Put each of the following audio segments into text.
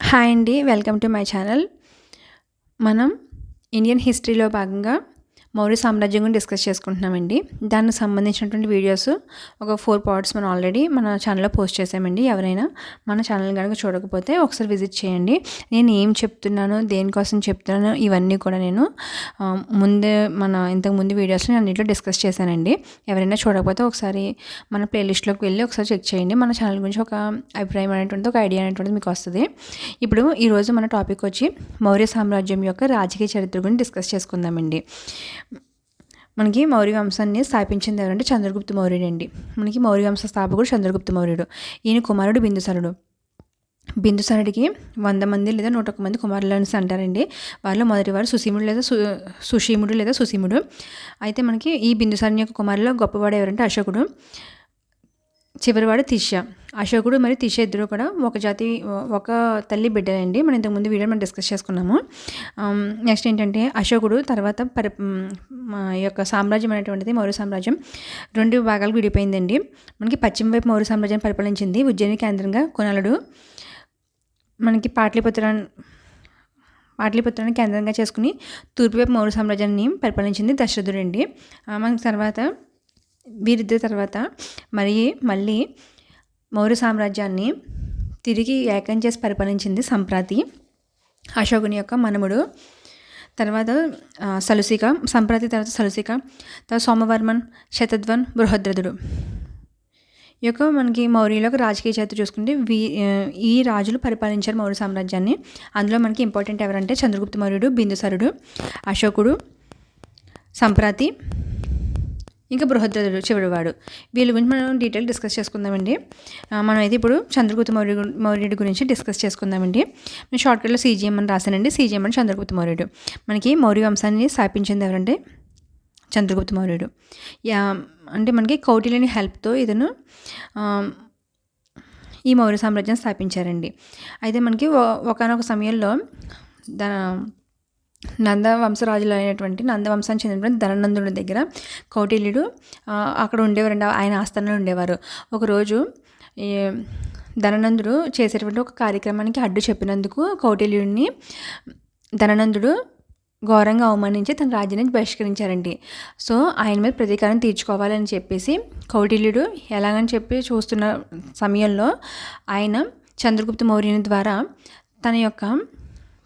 Hi అండి welcome to my channel. మనం Indian హిస్టరీలో భాగంగా మౌర్య సామ్రాజ్యం గురించి డిస్కస్ చేసుకుంటున్నామండి. దానికి సంబంధించినటువంటి వీడియోస్ ఒక ఫోర్ పార్ట్స్ మనం ఆల్రెడీ మన ఛానల్లో పోస్ట్ చేసామండి. ఎవరైనా మన ఛానల్ కనుక చూడకపోతే ఒకసారి విజిట్ చేయండి. నేను ఏం చెప్తున్నాను దేనికోసం చెప్తున్నాను ఇవన్నీ కూడా నేను ముందే మన ఇంతకు ముందు వీడియోస్లో నేను అన్నింటిలో డిస్కస్ చేశానండి. ఎవరైనా చూడకపోతే ఒకసారి మన ప్లేలిస్ట్లోకి వెళ్ళి ఒకసారి చెక్ చేయండి. మన ఛానల్ గురించి ఒక అభిప్రాయం అనేటువంటిది ఒక ఐడియా అనేటువంటిది మీకు వస్తుంది. ఇప్పుడు ఈరోజు మన టాపిక్ వచ్చి మౌర్య సామ్రాజ్యం యొక్క రాజకీయ చరిత్ర గురించి డిస్కస్ చేసుకుందామండి. మనకి మౌర్య వంశాన్ని స్థాపించింది ఎవరంటే చంద్రగుప్త మౌర్యుడు అండి. మనకి మౌర్య వంశ స్థాపకుడు చంద్రగుప్త మౌర్యుడు. ఈయన కుమారుడు బిందుసారుడు. బిందుసారుడికి వంద మంది లేదా నూట ఒక్క మంది కుమారులు అనేసి అంటారండి. వాళ్ళు మొదటివారు సుసీముడు లేదా సు సుషీముడు లేదా సుసీముడు అయితే మనకి ఈ బిందుసారుని యొక్క కుమారులో గొప్పవాడు ఎవరంటే అశోకుడు. చివరివాడు తిష్య. అశోకుడు మరియు తీసేద్దరు కూడా ఒక జాతి ఒక తల్లి బిడ్డలండి. మనం ఇంతకుముందు వీడియో మనం డిస్కస్ చేసుకున్నాము. Um, నెక్స్ట్ ఏంటంటే అశోకుడు తర్వాత పరి మ్, యొక్క సామ్రాజ్యం అనేటువంటిది మౌర్య సామ్రాజ్యం రెండు భాగాలు విడిపోయిందండి. మనకి పశ్చిమ వైపు మౌర్య సామ్రాజ్యం పరిపాలించింది ఉజ్జయిని కేంద్రంగా కొనలుడు. మనకి పాటలీపుత్ర పాటలిపుత్రాన్ని కేంద్రంగా చేసుకుని తూర్పువైపు మౌర్య సామ్రాజ్యాన్ని పరిపాలించింది దశరథుడు అండి మనకి తర్వాత వీరిద్దరి తర్వాత మరి మళ్ళీ మౌర్య సామ్రాజ్యాన్ని తిరిగి ఏకం చేసి పరిపాలించింది సంప్రాతి. అశోకుని యొక్క మనముడు. తర్వాత సలుసిక. సంప్రాతి తర్వాత సలుసిక. తర్వాత సోమవర్మన్ శతధ్వన్ బృహద్రథుడు. ఈ యొక్క మనకి మౌర్యులకు రాజకీయ చరిత్ర చూసుకుంటే వీ ఈ రాజులు పరిపాలించారు మౌర్య సామ్రాజ్యాన్ని. అందులో మనకి ఇంపార్టెంట్ ఎవరంటే చంద్రగుప్త మౌర్యుడు బిందుసరుడు అశోకుడు సంప్రాతి. ఇంకా బృహద్రథుడు చివరివాడు వీళ్ళ గురించి మనం డీటెయిల్ డిస్కస్ చేసుకుందామండి. మనం అయితే ఇప్పుడు చంద్రగుప్త మౌర్య మౌర్యుడి గురించి డిస్కస్ చేసుకుందామండి. నేను షార్ట్కట్లో సీజీఎం అని రాశానండి. సీజీఎం అని చంద్రగుప్త మౌర్యుడు. మనకి మౌర్య వంశాన్ని స్థాపించింది ఎవరంటే చంద్రగుప్త మౌర్యుడు. యా అంటే మనకి కౌటిల్యుని హెల్ప్తో ఇతను ఈ మౌర్య సామ్రాజ్యం స్థాపించారండి. అయితే మనకి ఒకనొక సమయంలో దా నంద వంశరాజులు అయినటువంటి నంద వంశానికి చెందినటువంటి ధననందుడి దగ్గర కౌటిల్యుడు అక్కడ ఉండేవారండి ఆయన ఆస్థానంలో ఉండేవారు. ఒకరోజు ధననందుడు చేసేటువంటి ఒక కార్యక్రమానికి అడ్డు చెప్పినందుకు కౌటిల్యుడిని ధననందుడు ఘోరంగా అవమానించి తన రాజ్యాన్ని బహిష్కరించారండి. సో ఆయన మీద ప్రతీకారం తీర్చుకోవాలని చెప్పేసి కౌటిల్యుడు ఎలాగని చెప్పి చూస్తున్న సమయంలో ఆయన చంద్రగుప్త మౌర్యుని ద్వారా తన యొక్క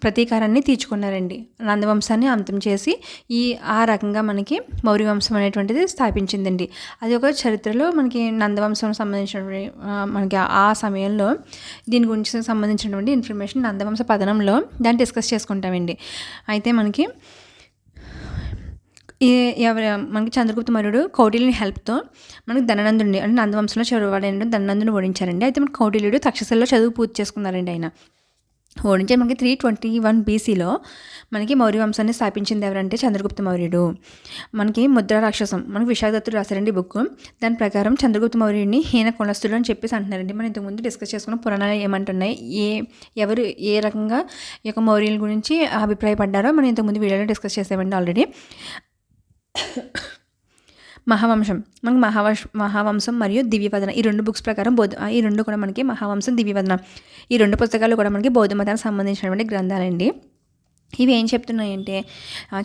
ప్రతీకారాన్ని తీర్చుకున్నారండి. నందవంశాన్ని అంతం చేసి ఈ ఆ రకంగా మనకి మౌర్య వంశం అనేటువంటిది స్థాపించిందండి. అది ఒక చరిత్రలో మనకి నందవంశం సంబంధించినటువంటి మనకి ఆ సమయంలో దీని గురించి సంబంధించినటువంటి ఇన్ఫర్మేషన్ నందవంశ పతనంలో దాన్ని డిస్కస్ చేసుకుంటామండి. అయితే మనకి ఈ ఎవరు మనకి చంద్రగుప్త మౌర్యుడు కౌటిల్యుని హెల్ప్తో మనకి ధననందుని అంటే నందవంశంలో చివరివాడైన ధననందుని ఓడించారండి. అయితే మనకి కౌటిల్యుడు తక్షశిలలో చదువు పూర్తి చేసుకున్నారండి ఆయన. ఓడించే మనకి త్రీ ట్వంటీ వన్ బీసీలో మనకి మౌర్య వంశాన్ని స్థాపించింది ఎవరంటే చంద్రగుప్త మౌర్యుడు. మనకి ముద్ర రాక్షసం మనకి విశాఖదత్తుడు రాశారండి బుక్ దాని ప్రకారం చంద్రగుప్త మౌర్యుడిని హీన కులస్తుడు అని చెప్పేసి అంటున్నారండి. మనం ఇంతకుముందు డిస్కస్ చేసుకున్న పురాణాలు ఏమంటున్నాయి? ఏ ఎవరు ఏ రకంగా ఈ యొక్క మౌర్యుల గురించి అభిప్రాయపడ్డారో మనం ఇంతకుముందు వీడియోలో డిస్కస్ చేసామండి ఆల్రెడీ మహావంశం. మనకి మహావంశ మహావంశం మరియు దివ్యవదన ఈ రెండు బుక్స్ ప్రకారం బౌద్ధ ఈ రెండు కూడా మనకి మహావంశం దివ్యవదన. ఈ రెండు పుస్తకాలు కూడా మనకి బౌద్ధ మతానికి సంబంధించినటువంటి గ్రంథాలండి. ఇవి ఏం చెప్తున్నాయంటే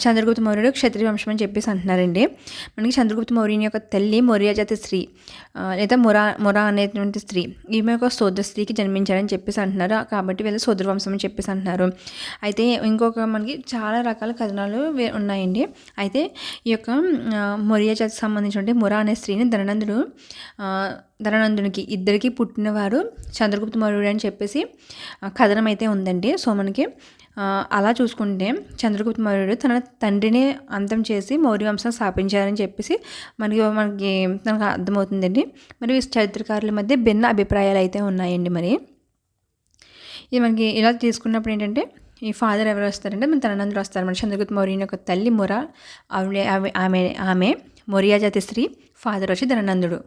చంద్రగుప్త మౌర్యుడు క్షత్రియ వంశం అని చెప్పేసి అంటున్నారండి. మనకి చంద్రగుప్త మౌర్యుని యొక్క తల్లి మౌర్యజాతి స్త్రీ లేదా మొరా మొరా అనేటువంటి స్త్రీ ఈమె ఒక సోదర స్త్రీకి జన్మించారని చెప్పేసి అంటున్నారు. కాబట్టి వీళ్ళు సోదర వంశం అని చెప్పేసి అంటున్నారు. అయితే ఇంకొక మనకి చాలా రకాల కథనాలు ఉన్నాయండి. అయితే ఈ యొక్క ఆ, మొరియా జాతికి సంబంధించినటువంటి మొరా అనే స్త్రీని ధనందుడు ధననందునికి ఇద్దరికి పుట్టినవారు చంద్రగుప్త మౌర్యుడు అని చెప్పేసి కథనం అయితే ఉందండి. సో మనకి అలా చూసుకుంటే చంద్రగుప్త మౌర్యుడు తన తండ్రిని అంతం చేసి మౌర్య వంశం స్థాపించారని చెప్పేసి మనకి మనకి మనకు అర్థమవుతుందండి. మరి చరిత్రకారుల మధ్య భిన్న అభిప్రాయాలు అయితే ఉన్నాయండి మరి. ఇది మనకి ఇలా తీసుకున్నప్పుడు ఏంటంటే ఈ ఫాదర్ ఎవరు వస్తారంటే మన తనందరూ వస్తారు. మన చంద్రగుప్త మౌర్యుని యొక్క తల్లి మొర ఆమె ఆమె ఆమె మొరియా జాతి స్త్రీ ఫాదర్ వచ్చి ధననందుడు.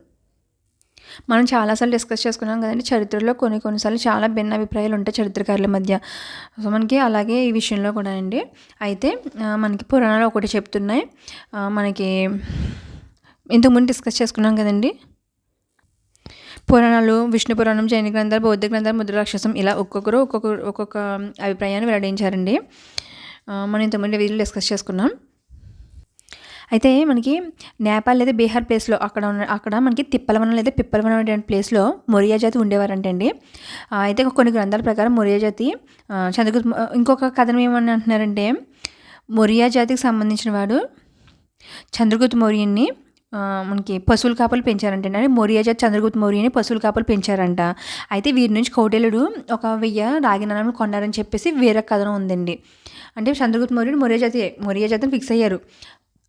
మనం చాలాసార్లు డిస్కస్ చేసుకున్నాం కదండి చరిత్రలో కొన్ని కొన్నిసార్లు చాలా భిన్న అభిప్రాయాలు ఉంటాయి చరిత్రకారుల మధ్య. సో మనకి అలాగే ఈ విషయంలో కూడా అండి. అయితే మనకి పురాణాలు ఒకటి చెప్తున్నాయి. మనకి ఇంతకుముందు డిస్కస్ చేసుకున్నాం కదండి. పురాణాలు విష్ణు పురాణం జైన గ్రంథాలు బౌద్ధ గ్రంథాలు ముద్ర రాక్షసం ఇలా ఒక్కొక్కరు ఒక్కొక్క ఒక్కొక్క అభిప్రాయాన్ని వెల్లడించారండి. మనం ఇంతకుముందు వీళ్ళు డిస్కస్ చేసుకున్నాం. అయితే మనకి నేపాల్ లేదా బీహార్ ప్లేస్లో అక్కడ ఉన్న అక్కడ మనకి తిప్పలవనం లేదా పిప్పలవనం అనేటువంటి ప్లేస్లో మొరియా జాతి ఉండేవారంటండి అయితే కొన్ని గ్రంథాల ప్రకారం మొరియా జాతి చంద్రగుప్త ఇంకొక కథనం ఏమని అంటున్నారంటే మొరియా జాతికి సంబంధించిన వాడు చంద్రగుప్త మౌర్యుని మనకి పశువుల కాపలు పెంచారంట అంటే మౌర్యజాత్ చంద్రగుప్త మౌర్యని పశువుల కాపలు పెంచారంట. అయితే వీరి నుంచి కౌటిల్యుడు ఒక వెయ్యి రాగినాలను కొన్నారని చెప్పేసి వేరే కథనం ఉందండి. అంటే చంద్రగుప్త మౌర్యుడు మౌర్యజాతి మౌర్యజాతిని ఫిక్స్ అయ్యారు.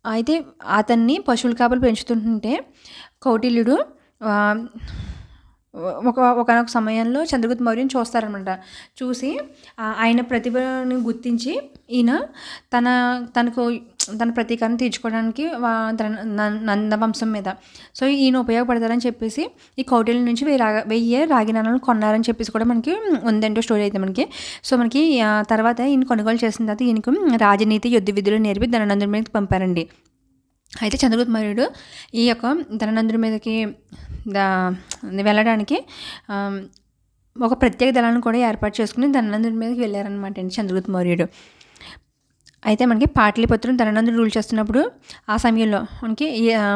అయితే అతన్ని పశువుల కాపలు పెంచుతుంటే కౌటిల్యుడు ఒక ఒకనొక సమయంలో చంద్రగుప్త మౌర్యం చూస్తారనమాట. చూసి ఆయన ప్రతిభను గుర్తించి ఈయన తన తనకు తన ప్రతీకారం తీర్చుకోవడానికి నందవంశం మీద. సో ఈయన ఉపయోగపడతారని చెప్పేసి ఈ కౌటిల్య నుంచి వెయ్యి రాగ వెయ్యి రాగినాలను కొన్నారని చెప్పేసి కూడా మనకి ఉందండి స్టోరీ అయితే మనకి. సో మనకి తర్వాత ఈయన కొనుగోలు చేసిన తర్వాత ఈయనకు రాజనీతి యుద్ధ విధులు నేర్పి ధననందుని మీదకి పంపారండి. అయితే చంద్రగుప్త మౌర్యుడు ఈ యొక్క ధనందుడి మీదకి వెళ్ళడానికి ఒక ప్రత్యేక దళాలను కూడా ఏర్పాటు చేసుకుని ధనందుడి మీదకి వెళ్ళారనమాట అండి చంద్రగుప్త మౌర్యుడు అయితే మనకి పాటలీపుత్రం ధననందుడు రూల్ చేస్తున్నప్పుడు ఆ సమయంలో మనకి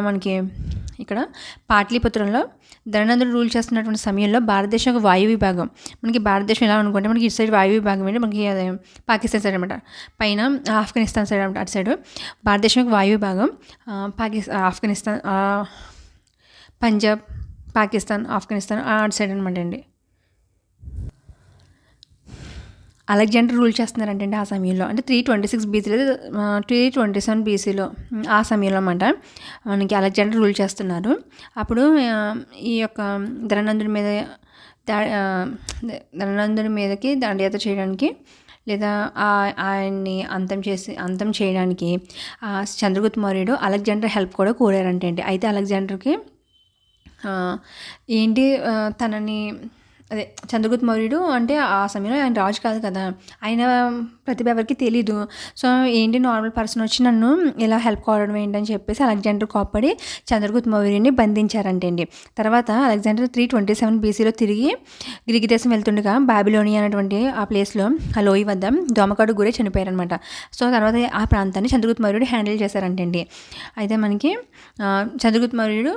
మనకి ఇక్కడ పాటలీపుత్రంలో ధననందుడు రూల్ చేస్తున్నటువంటి సమయంలో భారతదేశం ఒక వాయు విభాగం. మనకి భారతదేశం ఎలా అనుకుంటే మనకి ఇటు సైడ్ వాయు విభాగం అంటే మనకి పాకిస్తాన్ సైడ్ అనమాట పైన ఆఫ్ఘనిస్తాన్ సైడ్ అనమాట అటు సైడ్. భారతదేశం ఒక వాయు విభాగం. పాకిస్తాన్ ఆఫ్ఘనిస్తాన్ పంజాబ్ పాకిస్తాన్ ఆఫ్ఘనిస్తాన్ అటు సైడ్ అనమాట అండి. అలెగ్జాండర్ రూల్ చేస్తున్నారంటే ఆ సమయంలో. అంటే త్రీ ట్వంటీ సిక్స్ బీసీలో త్రీ ట్వంటీ సెవెన్ బీసీలో ఆ సమయంలో అనమాట మనకి అలెగ్జాండర్ రూల్ చేస్తున్నారు. అప్పుడు ఈ యొక్క ధననందుడి మీద దా ధననందుడి మీదకి దండయాత్ర చేయడానికి లేదా ఆయన్ని అంతం చేసి అంతం చేయడానికి చంద్రగుప్త మౌర్యుడు అలెగ్జాండర్ హెల్ప్ కూడా కోరారంటే అయితే అలెగ్జాండర్కి ఏంటి తనని అదే చంద్రగుప్త మౌర్యుడు అంటే ఆ సమయంలో ఆయన రాజు కాదు కదా. ఆయన ప్రతిభ ఎవరికి తెలీదు. సో ఏంటి నార్మల్ పర్సన్ వచ్చి నన్ను ఇలా హెల్ప్ కావడం ఏంటని చెప్పేసి అలెగ్జాండర్ కోప్పడి చంద్రగుప్త మౌర్యుని బంధించారంటండి. తర్వాత అలెగ్జాండర్ త్రీ ట్వంటీ సెవెన్ బీసీలో తిరిగి గ్రీక్ దేశం వెళ్తుండగా బాబిలోనియా అనేటువంటి ఆ ప్లేస్లో ఆ లోయ వద్ద దోమకాడు గురే చనిపోయారనమాట సో తర్వాత ఆ ప్రాంతాన్ని చంద్రగుప్త మౌర్యుడు హ్యాండిల్ చేశారంటండి. అయితే మనకి చంద్రగుప్త మౌర్యుడు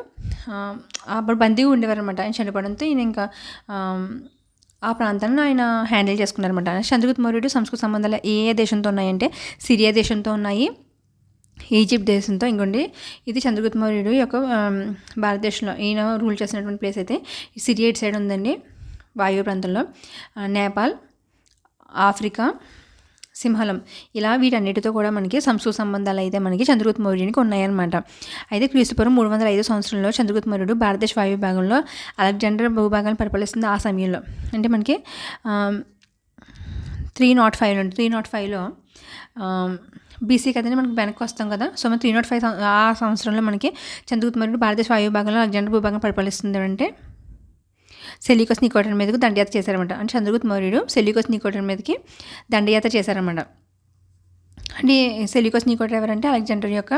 అప్పుడు బందీగా ఉండేవారనమాట ఆయన చనిపోవడంతో ఈయన ఇంకా ఆ ప్రాంతాన్ని ఆయన హ్యాండిల్ చేసుకున్నారనమాట చంద్రగుప్త మౌర్యుడు సంస్కృత సంబంధాలు ఏ ఏ దేశంతో ఉన్నాయంటే సిరియా దేశంతో ఉన్నాయి ఈజిప్ట్ దేశంతో ఇంకోండి. ఇది చంద్రగుప్త మౌర్యుడు యొక్క భారతదేశంలో ఈయన రూల్ చేసినటువంటి ప్లేస్ అయితే. సిరియా ఇటు సైడ్ ఉందండి వాయువ్య ప్రాంతంలో. నేపాల్ ఆఫ్రికా సింహలం. ఇలా వీటన్నిటితో కూడా మనకి సంస్కృత సంబంధాలు అయితే మనకి చంద్రగుప్త మౌర్యునికి ఉన్నాయన్నమాట. అయితే క్రీస్తుపురం మూడు వందల ఐదు సంవత్సరంలో చంద్రగుప్త మౌర్యుడు భారతదేశ వాయు విభాగంలో అలెగ్జాండర్ భూభాగాన్ని పరిపాలిస్తుంది ఆ సమయంలో. అంటే మనకి త్రీ నాట్ ఫైవ్ నుండి త్రీ నాట్ ఫైవ్లో బీసీ కదండి మనకి వెనక్కి వస్తాం కదా. సో మన త్రీ నాట్ ఫైవ్ ఆ సంవత్సరంలో మనకి చంద్రగుప్త మౌర్యుడు భారతదేశ వాయు విభాగంలో అలెగ్జాండర్ భూభాగం పరిపాలిస్తుంది అంటే సెలికోస్ నికోటర్ మీదకి దండయాత్ర చేశారన్నమాట. అంటే చంద్రగుప్త మౌర్యుడు సెలికోస్ నికోటర్ మీదకి దండయాత్ర చేశారన్నమాట. అంటే సెలికోస్ నికోటర్ ఎవరంటే అలెగ్జాండర్ యొక్క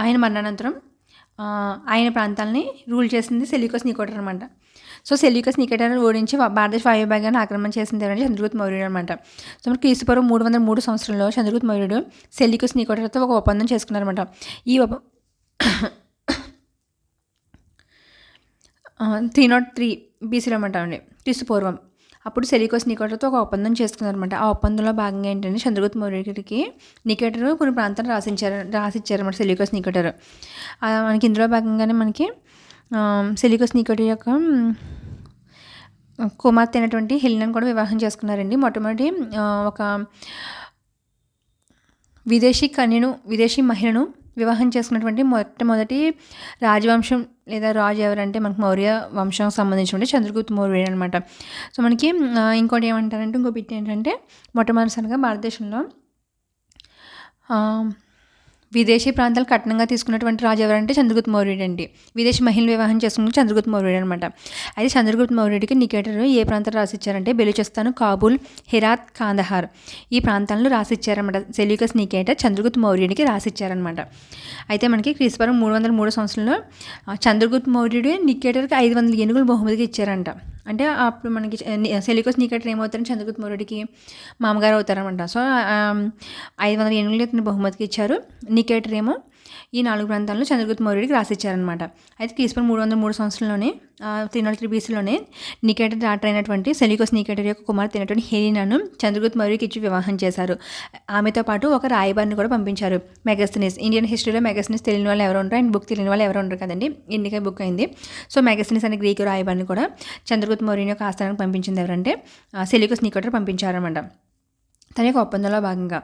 ఆయన మరణానంతరం ఆయన ప్రాంతాలని రూల్ చేసింది సెలికోస్ నికోటర్ అనమాట సో సెలికోస్ నికోటర్ ఓడించి భారతదేశ వాయుభాగాన్ని ఆక్రమణ చేసింది ఎవరంటే చంద్రగుప్త మౌర్యుడు అనమాట సో మనకి క్రీస్తుపూర్వం మూడు వందల మూడు సంవత్సరంలో చంద్రగుప్త మౌర్యుడు సెలికోస్ నికోటర్తో ఒక ఒప్పందం చేసుకున్నారనమాట ఈ త్రీ నాట్ త్రీ బీసీలో అండి క్రీస్తు పూర్వం అప్పుడు సెలికోస్ నికేటర్తో ఒక ఒప్పందం చేసుకున్నారనమాట ఆ ఒప్పందంలో భాగంగా ఏంటంటే చంద్రగుప్త మౌర్యుడికి నికేటర్ కొన్ని ప్రాంతాలు రాసించారు రాసిచ్చారనమాట సెలికోస్ నికేటర్. మనకి ఇందులో భాగంగానే మనకి సెలికోస్ నికేటర్ యొక్క కుమార్తె అయినటువంటి హెలినని కూడా వివాహం చేసుకున్నారండి. మొట్టమొదటి ఒక విదేశీ కన్యను విదేశీ మహిళను వివాహం చేసుకున్నటువంటి మొట్టమొదటి రాజవంశం లేదా రాజు ఎవరంటే మనకు మౌర్య వంశం సంబంధించినటువంటి చంద్రగుప్త మౌర్యుడు అనమాట సో మనకి ఇంకోటి ఏమంటారంటే ఇంకో బిట్ ఏంటంటే మొట్టమొదటిసారిగా భారతదేశంలో విదేశీ ప్రాంతాలు కట్నంగా తీసుకున్నటువంటి రాజు ఎవరంటే చంద్రగుప్త మౌర్యుడు అండి. విదేశీ మహిళలు వివాహం చేసుకున్న చంద్రగుప్త మౌర్యుడు అనమాట అయితే చంద్రగుప్త మౌర్యుడికి నికేటర్ ఏ ప్రాంతాలు రాసిచ్చారంటే బెలుచిస్తాను కాబూల్ హిరాత్ కాందహార్ ఈ ప్రాంతాలను రాసిచ్చారనమాట సెల్యూకస్ నికేటర్ చంద్రగుప్త మౌర్యుడికి రాసిచ్చారనమాట అయితే మనకి క్రీస్తుపరం మూడు వందల మూడు సంవత్సరంలో చంద్రగుప్త మౌర్యుడు నికేటర్కి ఐదు వందల ఏనుగులు బహుమతికి ఇచ్చారంట. అంటే అప్పుడు మనకి సెలికోస్ నీకట్ర ఏమవుతారని చంద్రగుప్త మౌర్యుడికి మామగారు అవుతారనమాట సో ఐదు వందల ఎనిమిది బహుమతికి ఇచ్చారు. నికేటర్ ఏమో ఈ నాలుగు ప్రాంతాలను చంద్రగుప్త మౌర్యుడికి రాసిచ్చారనమాట అయితే క్రీస్పర్ మూడు వందల మూడు సంవత్సరంలోనే త్రీ నాట్ త్రీ బీసీలోనే నికేటర్ డాక్టర్ అయినటువంటి సెలికోస్ నికేటర్ యొక్క కుమార్తె అయినటువంటి హెలీనాను చంద్రగుప్త మౌర్యుడికి ఇచ్చి వివాహం చేశారు. ఆమెతో పాటు ఒక రాయబారిని కూడా పంపించారు. మెగస్తనీస్ ఇండియన్ హిస్టరీలో మెగస్తనీస్ తెలియని వాళ్ళు ఎవరు ఉంటారు అండ్ బుక్ తెలియని వాళ్ళు ఎవరు ఉంటారు కదండి ఇండికా బుక్ అయింది. సో మెగస్తనీస్ అనే గ్రీకు రాయబారిని కూడా చంద్రగుప్త మౌర్యుని యొక్క ఆస్థానానికి పంపించింది ఎవరంటే సెలికోస్ నికేటర్ పంపించారనమాట తన యొక్క ఒప్పందంలో భాగంగా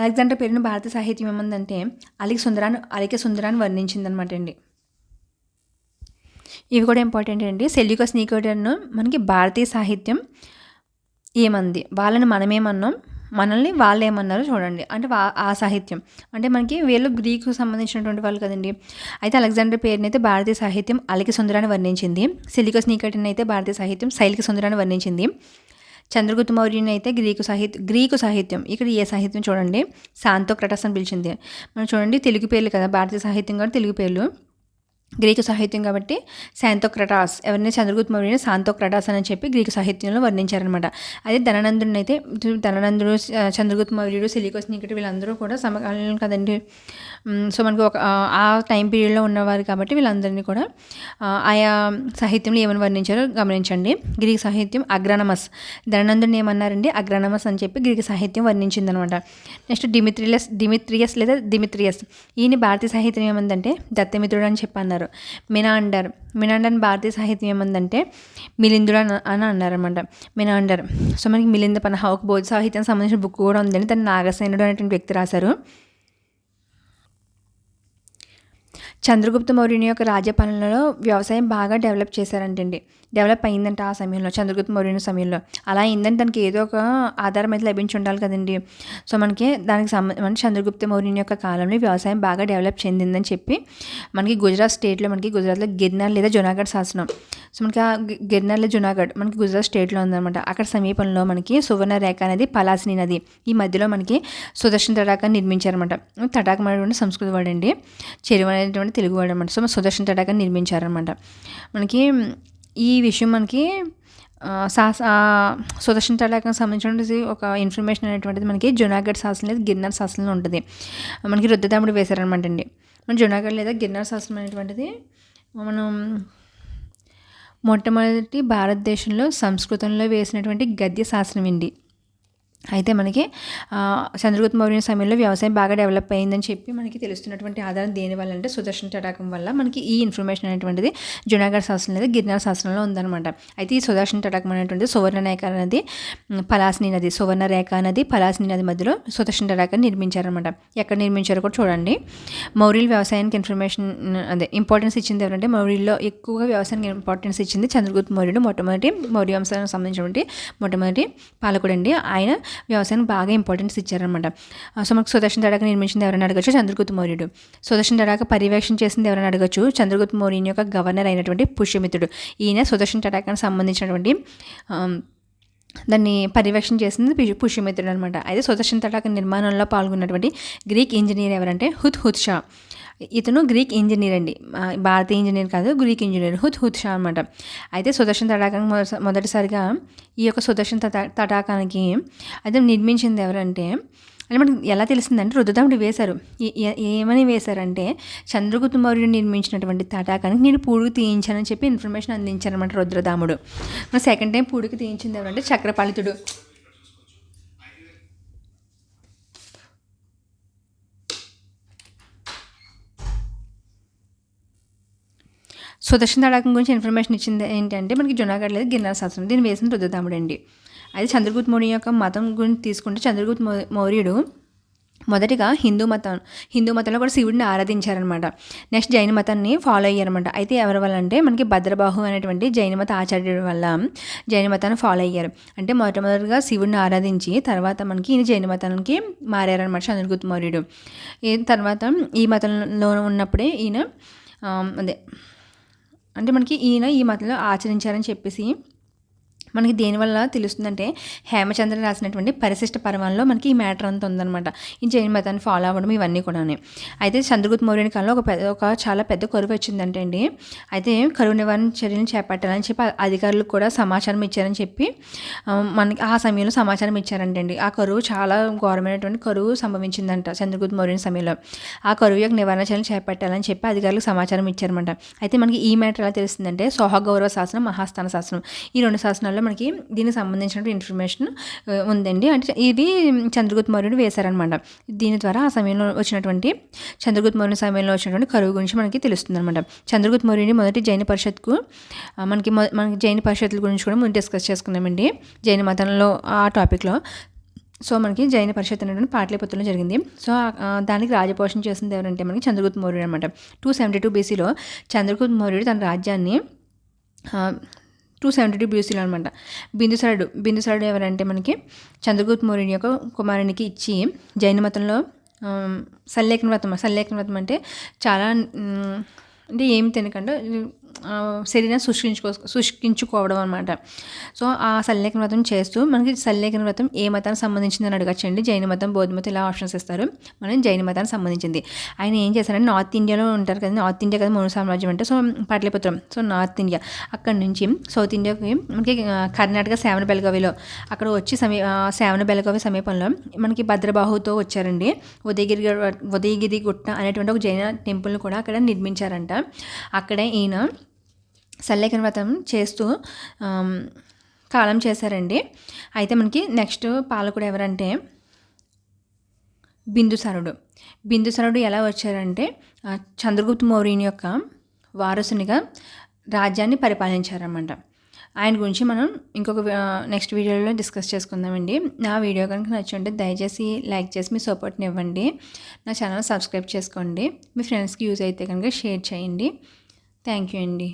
అలెగ్జాండర్ పేరును భారత సాహిత్యం ఏమందంటే అలికి సుందరాన్ని అలిక సుందరాన్ని వర్ణించిందనమాట అండి. ఇవి కూడా ఇంపార్టెంట్ అండి. సెల్యూకస్ నీకోడర్ను మనకి భారతీయ సాహిత్యం ఏమంది? వాళ్ళని మనమేమన్నాం? మనల్ని వాళ్ళు ఏమన్నారో చూడండి. అంటే ఆ సాహిత్యం. అంటే మనకి వీళ్ళు గ్రీకు సంబంధించినటువంటి వాళ్ళు కదండి. అయితే అలెగ్జాండర్ పేరునైతే భారతీయ సాహిత్యం అలికి సుందరాన్ని వర్ణించింది. సెలికస్ నీకటిని అయితే భారతీయ సాహిత్యం శైలిక సుందరాన్ని వర్ణించింది. చంద్రగుప్త మౌర్యుని అయితే గ్రీకు సాహిత్య గ్రీకు సాహిత్యం ఇక్కడ ఏ సాహిత్యం చూడండి శాంతోక్రటస్ అని పిలిచింది. మనం చూడండి తెలుగు పేర్లు కదా భారతీయ సాహిత్యం కూడా తెలుగు పేర్లు. గ్రీకు సాహిత్యం కాబట్టి శాంతోక్రటాస్ ఎవరిని చంద్రగుప్త మౌర్యుని శాంతోక్రటాస్ అని చెప్పి గ్రీకు సాహిత్యంలో వర్ణించారనమాట అదే ధననందుడిని అయితే ధననందుడు చంద్రగుప్త మౌర్యుడు సిలికోస్ నికటి వీళ్ళందరూ కూడా సమకాలీనం కదండి. సో మనకు ఒక ఆ టైం పీరియడ్లో ఉన్నవారు కాబట్టి వీళ్ళందరినీ కూడా ఆయా సాహిత్యంలో ఏమని వర్ణించారో గమనించండి. గ్రీక్ సాహిత్యం అగ్రానమస్. ధననందుడిని ఏమన్నారండి? అగ్రానమస్ అని చెప్పి గ్రీక్ సాహిత్యం వర్ణించిందనమాట నెక్స్ట్ డిమిత్రియస్ డిమిత్రియస్ లేదా డిమిత్రియస్ ఈయన భారతీయ సాహిత్యం ఏమందంటే దత్తమిత్రుడు అని చెప్పన్నారు. అంటారు. మినాండర్. మినాండర్ భారతీయ సాహిత్యం ఏమందంటే మిలిందుడు అని అన్నారనమాట మినాండర్. సో మనకి మిలింద పనహ ఒక బౌద్ధ సాహిత్యం సంబంధించిన బుక్ కూడా ఉందని తను నాగసేనుడు అనేటువంటి వ్యక్తి రాశారు. చంద్రగుప్త మౌర్యుని యొక్క రాజ్యపాలనలో వ్యవసాయం బాగా డెవలప్ చేశారంటండి. డెవలప్ అయిందంట ఆ సమయంలో చంద్రగుప్త మౌర్యుని సమయంలో. అలా అయిందని దానికి ఏదో ఒక ఆధారం అయితే లభించి ఉండాలి కదండి. సో మనకి దానికి సంబంధం చంద్రగుప్త మౌర్యుని యొక్క కాలంలో వ్యవసాయం బాగా డెవలప్ చెందిందని చెప్పి మనకి గుజరాత్ స్టేట్లో మనకి గుజరాత్లో గిర్నార్ లేదా జునాగఢ్ శాసనం. సో మనకి ఆ గిర్నార్ జునాగఢ్ మనకి గుజరాత్ స్టేట్లో ఉందన్నమాట. అక్కడ సమీపంలో మనకి సువర్ణ రేఖ అనేది పలాసిని నది ఈ మధ్యలో మనకి సుదర్శన తటాకాన్ని నిర్మించారనమాట తటాకం అనేటువంటి సంస్కృతి వాడండి. చెరువు అనేటువంటి తెలుగు వాడు అనమాట సో సుదర్శన తటాకాన్ని నిర్మించారనమాట మనకి ఈ విషయం మనకి సాస్ సుదర్శన తటాకం సంబంధించినటువంటి ఒక ఇన్ఫర్మేషన్ అనేటువంటిది మనకి జునాగఢ్ శాసనం లేదా గిర్నార్ శాసనంలో ఉంటుంది. మనకి రుద్రదాముడు వేశారనమాట అండి. మన జునాగఢ్ లేదా గిర్నార్ శాసనం అనేటువంటిది మనం మొట్టమొదటి భారతదేశంలో సంస్కృతంలో వేసినటువంటి గద్య శాసనం అండి. అయితే మనకి చంద్రగుప్త మౌర్య సమయంలో వ్యవసాయం బాగా డెవలప్ అయిందని చెప్పి మనకి తెలుస్తున్నటువంటి ఆధారం దేని వల్ల అంటే సుదర్శన తటాకం వల్ల మనకి ఈ ఇన్ఫర్మేషన్ అనేటువంటిది జునాగఢ్ శాస్త్రం లేదా గిరినార్ శాస్త్రంలో ఉందన్నమాట. అయితే ఈ సుదర్శన తటాకం అనేటువంటి సువర్ణ రేఖ పలాసిని నది సువర్ణరేఖ నది పలాసిని నది మధ్యలో సుదర్శన తటాకాన్ని నిర్మించారనమాట ఎక్కడ నిర్మించారో కూడా చూడండి. మౌర్యుల వ్యవసాయానికి ఇన్ఫర్మేషన్ అదే ఇంపార్టెన్స్ ఇచ్చింది ఎవరంటే మౌర్యుల్లో ఎక్కువగా వ్యవసాయానికి ఇంపార్టెన్స్ ఇచ్చింది చంద్రగుప్త మౌర్యుడు మొట్టమొదటి మౌర్య వంశానికి సంబంధించినటువంటి మొట్టమొదటి పాలకుడు అండి ఆయన వ్యవసాయానికి బాగా ఇంపార్టెన్స్ ఇచ్చారనమాట సో మనకు సుదర్శన తడాక నిర్మించింది ఎవరైనా అడగచ్చు? చంద్రగుప్త మౌర్యుడు. సుదర్శన తడాక పర్యవేక్షణ చేసింది ఎవరైనా అడగచ్చు? చంద్రగుప్త మౌర్యుని యొక్క గవర్నర్ అయినటువంటి పుష్యమిత్రుడు. ఈయన సుదర్శన తడాకానికి సంబంధించినటువంటి దాన్ని పర్యవేక్షణ చేసింది పుష్యమిత్రుడు అనమాట అయితే సుదర్శన తడాక నిర్మాణంలో పాల్గొన్నటువంటి గ్రీక్ ఇంజనీర్ ఎవరంటే హుత్ హుత్ షా. ఇతను గ్రీక్ ఇంజనీర్ అండి. భారతీయ ఇంజనీర్ కాదు గ్రీక్ ఇంజనీర్. హుత్ హుత్ షా అనమాట అయితే సుదర్శన తటాకం మొదటిసారిగా ఈ యొక్క సుదర్శన తటా తటాకానికి అయితే నిర్మించింది ఎవరంటే అంటే మనకి ఎలా తెలిసిందంటే రుద్రదాముడు వేశారు. ఏమని వేశారంటే చంద్రగుప్త మౌర్యుడు నిర్మించినటువంటి తటాకానికి నేను పూడుకు తీయించానని చెప్పి ఇన్ఫర్మేషన్ అందించారనమాట రుద్రదాముడు. సెకండ్ టైం పూడుకు తీయించింది ఎవరంటే చక్రపాలితుడు. సుదర్శన తడాకం గురించి ఇన్ఫర్మేషన్ ఇచ్చింది ఏంటంటే మనకి జునాగఢ్ లేదు గిరినార శాస్త్రం దీన్ని వేసిన రుద్రతాముడు అండి అయితే చంద్రగుప్త మౌర్య యొక్క మతం గురించి తీసుకుంటే చంద్రగుప్త మౌర్యుడు మొదటిగా హిందూ మతం హిందూ మతంలో కూడా శివుడిని ఆరాధించారనమాట నెక్స్ట్ జైన మతాన్ని ఫాలో అయ్యారనమాట అయితే ఎవరి వల్ల అంటే మనకి భద్రబాహు అనేటువంటి జైన మత ఆచార్యుడి వల్ల జైన మతాన్ని ఫాలో అయ్యారు. అంటే మొట్టమొదటిగా శివుడిని ఆరాధించి తర్వాత మనకి ఈయన జైన మతానికి మారారనమాట చంద్రగుప్త మౌర్యుడు. ఈ తర్వాత ఈ మతంలో ఉన్నప్పుడే ఈయన అదే అంటే మనకి ఈయన ఈ మతంలో ఆచరించారని చెప్పేసి మనకి దేనివల్ల తెలుస్తుందంటే హేమచంద్ర రాసినటువంటి పరిశిష్ట పర్వంలో మనకి ఈ మ్యాటర్ అంత ఉందన్నమాట. ఈ జైన్ మతాన్ని ఫాలో అవ్వడం ఇవన్నీ కూడా అయితే చంద్రగుప్త మౌర్యుని కాలంలో ఒక పెద్ద ఒక చాలా పెద్ద కరువు వచ్చిందంటే అండి అయితే కరువు నివారణ చర్యలు చేపట్టాలని చెప్పి అధికారులకు కూడా సమాచారం ఇచ్చారని చెప్పి మనకి ఆ సమయంలో సమాచారం ఇచ్చారంటండి ఆ కరువు చాలా ఘోరమైనటువంటి కరువు సంభవించిందంట చంద్రగుప్త మౌర్యుని సమయంలో. ఆ కరువు యొక్క నివారణ చర్యలు చేపట్టాలని చెప్పి అధికారులకు సమాచారం ఇచ్చారన్నమాట. అయితే మనకి ఈ మ్యాటర్ ఎలా తెలుస్తుందంటే సోహ గౌరవ శాసనం మహాస్థాన శాసనం. ఈ రెండు శాసనాల్లో ఛానల్లో మనకి దీనికి సంబంధించిన ఇన్ఫర్మేషన్ ఉందండి. అంటే ఇది చంద్రగుప్త మౌర్యుడు వేశారనమాట. దీని ద్వారా ఆ సమయంలో వచ్చినటువంటి చంద్రగుప్త మౌర్య సమయంలో వచ్చినటువంటి కరువు గురించి మనకి తెలుస్తుంది అనమాట చంద్రగుప్త మౌర్యుని మొదటి జైన పరిషత్కు మనకి మనకి జైన పరిషత్ల గురించి కూడా మనం డిస్కస్ చేసుకున్నామండి జైన మతంలో ఆ టాపిక్లో సో మనకి జైన పరిషత్ అనేటువంటి పాటలీపుత్రంలో జరిగింది. సో దానికి రాజపోషణ చేసింది ఎవరంటే మనకి చంద్రగుప్త మౌర్యుడు అనమాట. టూ సెవెంటీ టూ బీసీలో చంద్రగుప్త మౌర్యుడు తన రాజ్యాన్ని టూ సెవెంటీ టూ బీసీలో అనమాట బిందుసారుడు బిందుసారుడు ఎవరంటే మనకి చంద్రగుప్త మౌర్యుని యొక్క కుమారునికి ఇచ్చి జైన మతంలో సల్లేఖన వ్రతం. సల్లేఖన వ్రతం అంటే చాలా అంటే ఏమి తినకుండా శరీరం శుష్కించుకో శుష్కించుకోవడం అనమాట సో ఆ సల్లేఖన వ్రతం చేస్తూ మనకి సల్లేఖన వ్రతం ఏ మతానికి సంబంధించిందని అడగచ్చండి. జైన మతం బౌద్ధ మతం ఇలా ఆప్షన్స్ ఇస్తారు. మనం జైన మతానికి సంబంధించింది. ఆయన ఏం చేశారంటే నార్త్ ఇండియాలో ఉంటారు కదా నార్త్ ఇండియా కదా మూడు సామ్రాజ్యం అంటే సో పాటలిపుత్రం సో నార్త్ ఇండియా. అక్కడ నుంచి సౌత్ ఇండియాకి మనకి కర్ణాటక సేవన బెలగవిలో అక్కడ వచ్చి సమీ సేవన బెలగవి సమీపంలో మనకి భద్రబాహుతో వచ్చారండి. ఉదయగిరి ఉదయగిరి గుట్ట అనేటువంటి ఒక జైన టెంపుల్ని కూడా అక్కడ నిర్మించారంట. అక్కడే ఈయన సల్లేఖన వ్రతం చేస్తూ కాలం చేశారండి. అయితే మనకి నెక్స్ట్ పాలకుడు ఎవరంటే బిందుసారుడు బిందుసారుడు ఎలా వచ్చారంటే చంద్రగుప్త మౌర్యుని యొక్క వారసునిగా రాజ్యాన్ని పరిపాలించారన్నమాట. ఆయన గురించి మనం ఇంకొక నెక్స్ట్ వీడియోలో డిస్కస్ చేసుకుందామండి. నా వీడియో కనుక నచ్చుంటే దయచేసి లైక్ చేసి మీ సపోర్ట్ని ఇవ్వండి. నా ఛానల్ సబ్స్క్రైబ్ చేసుకోండి. మీ ఫ్రెండ్స్కి యూజ్ అయితే కనుక షేర్ చేయండి. థ్యాంక్ యూ అండి.